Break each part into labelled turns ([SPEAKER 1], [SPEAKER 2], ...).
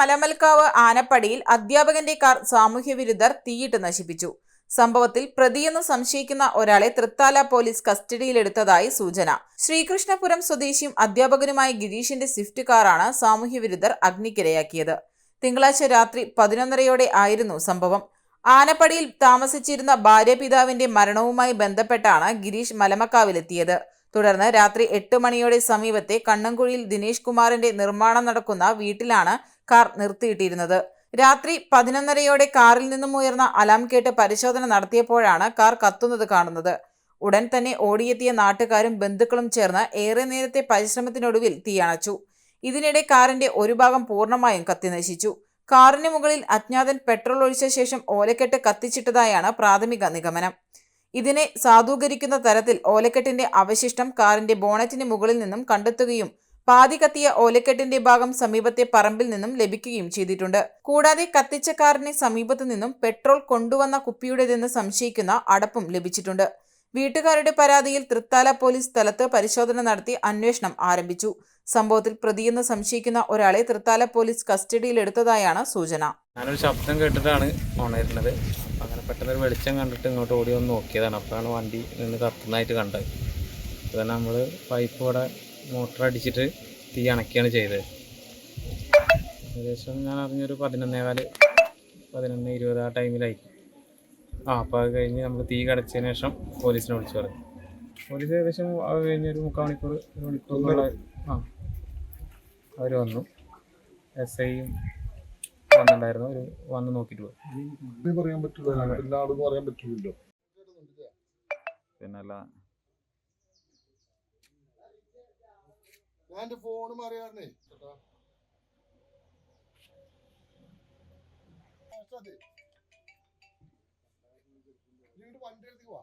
[SPEAKER 1] മലമൽക്കാവ് ആനപ്പടിയിൽ അധ്യാപകന്റെ കാർ സാമൂഹ്യവിരുദ്ധർ തീയിട്ട് നശിപ്പിച്ചു. സംഭവത്തിൽ പ്രതിയെന്ന് സംശയിക്കുന്ന ഒരാളെ തൃത്താല പോലീസ് കസ്റ്റഡിയിലെടുത്തതായി സൂചന. ശ്രീകൃഷ്ണപുരം സ്വദേശിയും അധ്യാപകനുമായ ഗിരീഷിന്റെ സ്വിഫ്റ്റ് കാറാണ് സാമൂഹ്യവിരുദ്ധർ അഗ്നിക്കിരയാക്കിയത്. തിങ്കളാഴ്ച രാത്രി പതിനൊന്നരയോടെ ആയിരുന്നു സംഭവം. ആനപ്പടിയിൽ താമസിച്ചിരുന്ന ഭാര്യപിതാവിന്റെ മരണവുമായി ബന്ധപ്പെട്ടാണ് ഗിരീഷ് മലമക്കാവിലെത്തിയത്. തുടർന്ന് രാത്രി എട്ട് മണിയോടെ സമീപത്തെ കണ്ണൻകുഴിയിൽ ദിനേഷ് കുമാറിന്റെ നിർമ്മാണം നടക്കുന്ന വീട്ടിലാണ് കാർ നിർത്തിയിട്ടിരുന്നത്. രാത്രി പതിനൊന്നരയോടെ കാറിൽ നിന്നും ഉയർന്ന അലാം കേട്ട് പരിശോധന നടത്തിയപ്പോഴാണ് കാർ കത്തുന്നത് കാണുന്നത്. ഉടൻ തന്നെ ഓടിയെത്തിയ നാട്ടുകാരും ബന്ധുക്കളും ചേർന്ന് ഏറെ നേരത്തെ പരിശ്രമത്തിനൊടുവിൽ തീയണച്ചു. ഇതിനിടെ കാറിന്റെ ഒരു ഭാഗം പൂർണമായും കത്തിനശിച്ചു കാറിന് മുകളിൽ അജ്ഞാതൻ പെട്രോൾ ഒഴിച്ച ശേഷം ഓലക്കെട്ട് കത്തിച്ചിട്ടതായാണ് പ്രാഥമിക നിഗമനം. ഇതിനെ സാധൂകരിക്കുന്ന തരത്തിൽ ഓലക്കെട്ടിന്റെ അവശിഷ്ടം കാറിന്റെ ബോണറ്റിന് മുകളിൽ നിന്നും കണ്ടെത്തുകയും പാതി കത്തിയ ഓലക്കെട്ടിന്റെ ഭാഗം സമീപത്തെ പറമ്പിൽ നിന്നും ലഭിക്കുകയും ചെയ്തിട്ടുണ്ട്. കൂടാതെ കത്തിച്ച കാറിന് സമീപത്തു നിന്നും പെട്രോൾ കൊണ്ടുവന്ന കുപ്പിയുടേതെന്ന് സംശയിക്കുന്ന അടപ്പും ലഭിച്ചിട്ടുണ്ട്. വീട്ടുകാരുടെ പരാതിയിൽ തൃത്താല പോലീസ് സ്ഥലത്ത് പരിശോധന നടത്തി അന്വേഷണം ആരംഭിച്ചു. സംഭവത്തിൽ പ്രതിയെന്ന് സംശയിക്കുന്ന ഒരാളെ തൃത്താല പോലീസ് കസ്റ്റഡിയിലെടുത്തതായാണ് സൂചന.
[SPEAKER 2] ഞാനൊരു ശബ്ദം കേട്ടിട്ടാണ് ഉണരുന്നത് അങ്ങനെ പെട്ടെന്ന് ഒരു വെളിച്ചം കണ്ടിട്ട് ഇങ്ങോട്ട് ഓടി വന്ന് നോക്കിയതാണ്. അപ്പോഴാണ് വണ്ടി നിന്ന് കത്തുന്നതായിട്ട് കണ്ടത്. അപ്പോൾ നമ്മൾ പൈപ്പ് ഇവിടെ മോട്ടർ അടിച്ചിട്ട് തീ അണക്കുകയാണ് ചെയ്തത്. ഏകദേശം ഞാൻ അറിഞ്ഞൊരു പതിനൊന്നേകാൽ പതിനൊന്ന് ഇരുപത് ആ ടൈമിലായി. ആ അപ്പോൾ അത് കഴിഞ്ഞ് നമ്മൾ തീ കടച്ചതിന് ശേഷം പോലീസിനെ വിളിച്ചു പറഞ്ഞു. പോലീസ് ഏകദേശം അത് കഴിഞ്ഞ് ഒരു മുക്കാൽ മണിക്കൂർ ഒരു മണിക്കൂറിനുള്ള ആ അവർ വന്നു. എസ് ഐയും വന്നിട്ടുണ്ടായിരുന്നു. അവർ വന്ന് നോക്കിയിട്ട് പോയി.
[SPEAKER 3] പറയാൻ പറ്റില്ല.
[SPEAKER 2] പിന്നെ അല്ല
[SPEAKER 3] ഞാൻ എന്റെ ഫോണ് ചേട്ടാ. വണ്ടി എടുത്ത് പോവാ.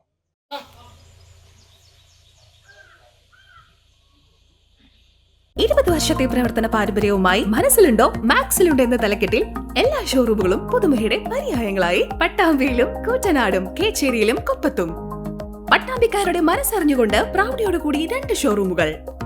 [SPEAKER 4] ഇരുപത് വർഷത്തെ പ്രവർത്തന പാരമ്പര്യവുമായി മനസ്സിലുണ്ടോ? മാക്സിലുണ്ടോ എന്ന തലക്കെട്ടിൽ എല്ലാ ഷോറൂമുകളും പുതുമയുടെ പര്യായങ്ങളായി. പട്ടാമ്പിയിലും കൂറ്റനാടും കേച്ചേരിയിലും കൊപ്പത്തും. പട്ടാമ്പിക്കാരുടെ മനസ്സറിഞ്ഞുകൊണ്ട് പ്രൗഢിയോടുകൂടി രണ്ട് ഷോറൂമുകൾ